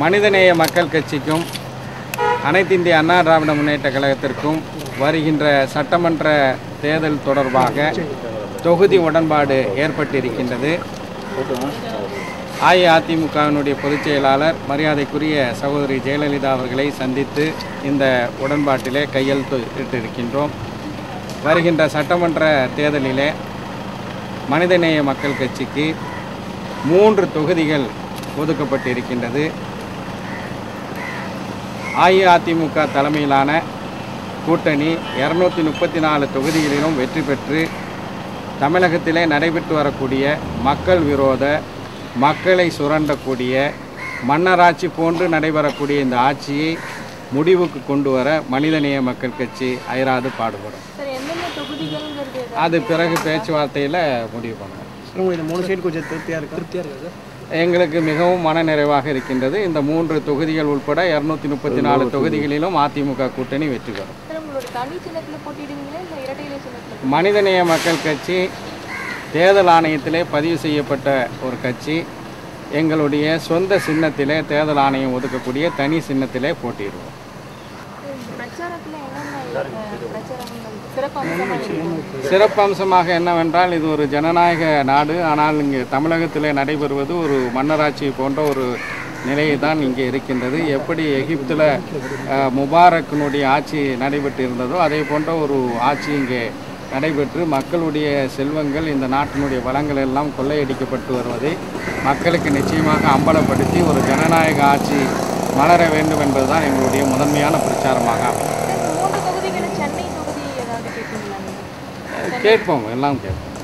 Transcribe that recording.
மனிதநேய மக்கள் கட்சிக்கும் அனைத்து இந்திய அண்ணா திராவிட முன்னேற்ற கழகத்திற்கும் வருகின்ற சட்டமன்ற தேர்தல் தொடர்பாக தொகுதி உடன்பாடு ஏற்பட்டிருக்கின்றது. அஇஅதிமுகவினுடைய பொதுச் செயலாளர் மரியாதைக்குரிய சகோதரி ஜெயலலிதா அவர்களை சந்தித்து இந்த உடன்பாட்டிலே கையெழுத்து இட்டிருக்கின்றோம். வருகின்ற சட்டமன்ற தேர்தலிலே மனிதநேய மக்கள் கட்சிக்கு மூன்று தொகுதிகள் ஒதுக்கப்பட்டிருக்கின்றது. அஇஅதிமுக தலைமையிலான கூட்டணி இரநூத்தி முப்பத்தி நாலு தொகுதிகளிலும் வெற்றி பெற்று தமிழகத்திலே நடைபெற்று வரக்கூடிய மக்கள் விரோத மக்களை சுரண்டக்கூடிய மன்னராட்சி போன்று நடைபெறக்கூடிய இந்த ஆட்சியை முடிவுக்கு கொண்டு வர மனிதநேய மக்கள் கட்சி அயராது பாடுபடும்? அது பிறகு பேச்சுவார்த்தையில் முடிவு பண்ணுவோம் உங்களுக்கு இந்த மூணு சைடு கொஞ்சம் திருப்தியாக இருக்கு? திருப்தியாக இருக்குது எங்களுக்கு மிகவும் மனநிறைவாக இருக்கின்றது. இந்த மூன்று தொகுதிகள் உட்பட இரநூத்தி முப்பத்தி நாலு தொகுதிகளிலும் அதிமுக கூட்டணி வெற்றி பெறும். மனிதநேய மக்கள் கட்சி தேர்தல் ஆணையத்திலே பதிவு செய்யப்பட்ட ஒரு கட்சி. எங்களுடைய சொந்த சின்னத்திலே தேர்தல் ஆணையம் ஒதுக்கக்கூடிய தனி சின்னத்திலே போட்டியிடுவோம். சிறப்பம்சமாக என்னவென்றால் இது ஒரு ஜனநாயக நாடு. ஆனால் இங்கு தமிழகத்திலே நடைபெறுவது ஒரு மன்னராட்சி போன்ற ஒரு நிலை தான் இங்கே இருக்கின்றது. எப்படி எகிப்தில் முபாரக்கினுடைய ஆட்சி நடைபெற்று இருந்ததோ அதே போன்ற ஒரு ஆட்சி இங்கே நடைபெற்று மக்களுடைய செல்வங்கள் இந்த நாட்டினுடைய வளங்கள் எல்லாம் கொள்ளையடிக்கப்பட்டு வருவதை மக்களுக்கு நிச்சயமாக அம்பலப்படுத்தி ஒரு ஜனநாயக ஆட்சி மலர வேண்டும் என்பதுதான் எங்களுடைய முதன்மையான பிரச்சாரமாக கேட்போம் எல்லாம் கேட்போம்.